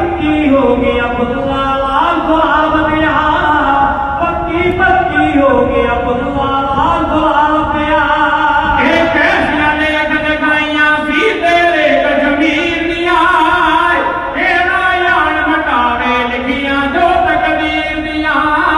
پکی ہوگی عبداللہ لال کو آپ پکی پکی ہو گیا لال کو آپ لے جگائیاں سی تیرے کشمیر دیا اے نایان مٹاوے لکھیاں جو تقدیر دیا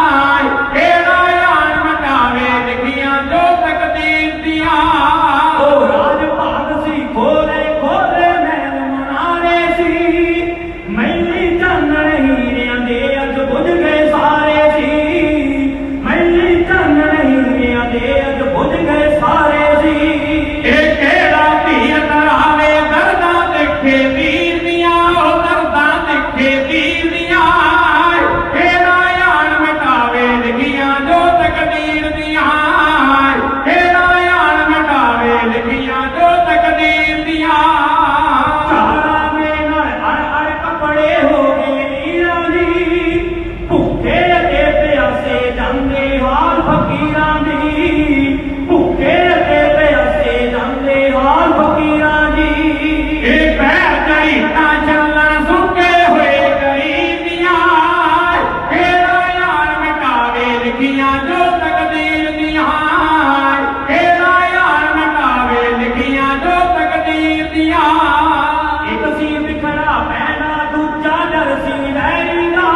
سی بکھڑا پینا دوجا سی لہری دا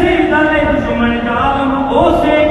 سی دل دشمن جام اسے